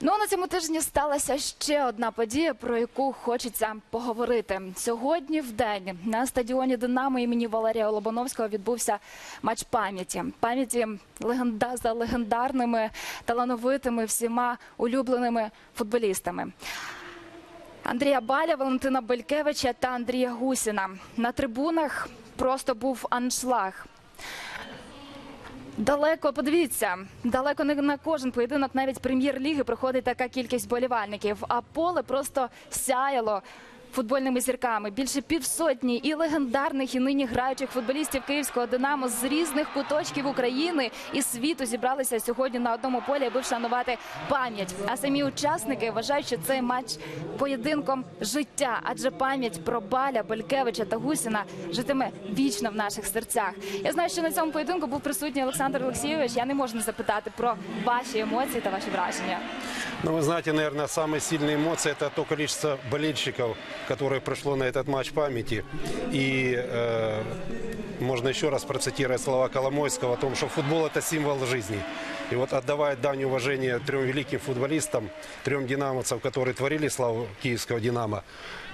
Ну на цьому тижні сталася ще одна подія, про яку хочеться поговорити. Сьогодні в день на стадіоні Динамо імені Валерія Лобановського відбувся матч пам'яті. Пам'яті легенда за легендарними, талановитими, всіма улюбленими футболістами. Андрія Баля, Валентина Белькевича та Андрія Гусіна. На трибунах просто був аншлаг. Далеко подивіться, далеко не на кожен поєдинок, навіть прем'єр-ліги приходить така кількість болівальників. А поле просто сяяло футбольними зірками. Більше півсотні і легендарних, і нині граючих футболістів київського Динамо з різних куточків України і світу зібралися сьогодні на одному полі, аби вшанувати пам'ять. А самі учасники вважають, що цей матч поєдинком життя, адже пам'ять про Баля, Белькевича та Гусіна житиме вічно в наших серцях. Я знаю, що на цьому поєдинку був присутній Олександр Олексійович. Я не можу не запитати про ваші емоції та ваші враження. Ну, вы знаете, наверное, самые сильные эмоции – это то количество болельщиков, которое пришло на этот матч памяти. И э, можно еще раз процитировать слова Коломойского о том, что футбол – это символ жизни. И вот отдавая дань уважения трем великим футболистам, трем динамовцам, которые творили славу киевского «Динамо»,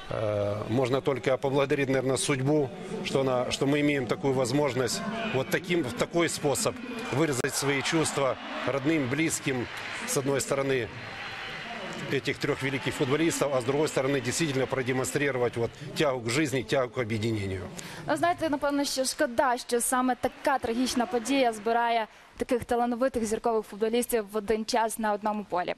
э, можно только поблагодарить, наверное, судьбу, что, она, что мы имеем такую возможность вот таким, в такой способ выразить свои чувства родным, близким, с одной стороны, этих трех великих футболистов, а с другой стороны действительно продемонстрировать вот тягу к жизни, тягу к объединению. Ну, знаєте, напевно, що шкода, що саме така трагічна подія збирає таких талановитих зіркових футболістів в один час на одному полі.